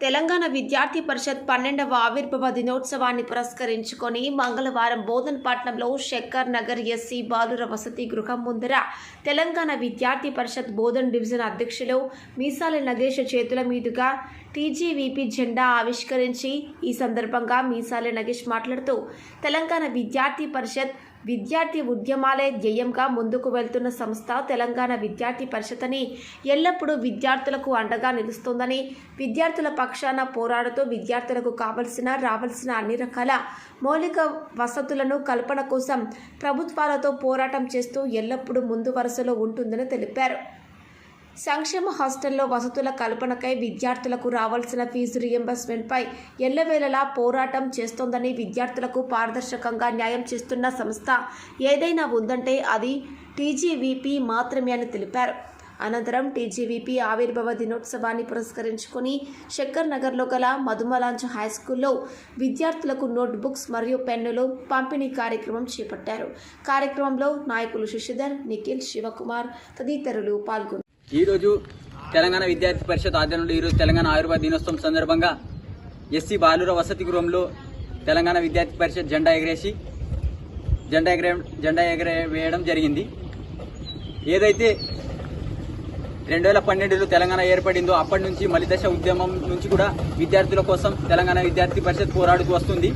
తెలంగాణ విద్యార్థి పరిషత్ పన్నెండవ ఆవిర్భావ దినోత్సవాన్ని పురస్కరించుకొని మంగళవారం బోధనపట్నంలో శంకర్ నగర్ ఎస్సీ బాలుర వసతి గృహం ముందర తెలంగాణ విద్యార్థి పరిషత్ బోధన్ డివిజన్ అధ్యక్షులు మీసాల నగేష్ చేతుల మీదుగా టీజీవీపీ జెండా ఆవిష్కరించి ఈ సందర్భంగా మీసాల నగేష్ మాట్లాడుతూ తెలంగాణ విద్యార్థి పరిషత్ విద్యార్థి ఉద్యమాలే ధ్యేయంగా ముందుకు వెళ్తున్న సంస్థ తెలంగాణ విద్యార్థి పరిషత్ అని ఎల్లప్పుడూ విద్యార్థులకు అండగా నిలుస్తోందని విద్యార్థుల పక్షాన పోరాడుతూ విద్యార్థులకు కావలసిన రావాల్సిన అన్ని రకాల మౌలిక వసతులను కల్పన కోసం ప్రభుత్వాలతో పోరాటం చేస్తూ ఎల్లప్పుడూ ముందు వరుసలో ఉంటుందని తెలిపారు. సంక్షేమ హాస్టల్లో వసతుల కల్పనకై విద్యార్థులకు రావాల్సిన ఫీజు రియంబర్స్మెంట్పై ఎల్లవేళలా పోరాటం చేస్తోందని విద్యార్థులకు పారదర్శకంగా న్యాయం చేస్తున్న సంస్థ ఏదైనా ఉందంటే అది టీజీవీపీ మాత్రమే అని తెలిపారు. అనంతరం టీజీవీపీ ఆవిర్భావ దినోత్సవాన్ని పురస్కరించుకొని శంకర్ నగర్లో గల మధుమలాంచ హై స్కూల్లో విద్యార్థులకు నోట్బుక్స్ మరియు పెన్నులు పంపిణీ కార్యక్రమం చేపట్టారు. కార్యక్రమంలో నాయకులు శశిధర్ నిఖిల్ శివకుమార్ తదితరులు పాల్గొన్నారు. ఈరోజు తెలంగాణ విద్యార్థి పరిషత్ ఆధ్వర్యంలో ఈరోజు తెలంగాణ ఆయుర్వేద దినోత్సవం సందర్భంగా ఎస్సీ బాలుర వసతి గృహంలో తెలంగాణ విద్యార్థి పరిషత్ జెండా ఎగరేసి జెండా ఎగరే జెండా ఎగరే వేయడం జరిగింది. ఏదైతే రెండు వేల పన్నెండులో తెలంగాణ ఏర్పడిందో అప్పటి నుంచి మలిదశ ఉద్యమం నుంచి కూడా విద్యార్థుల కోసం తెలంగాణ విద్యార్థి పరిషత్ పోరాడుతూ వస్తుంది.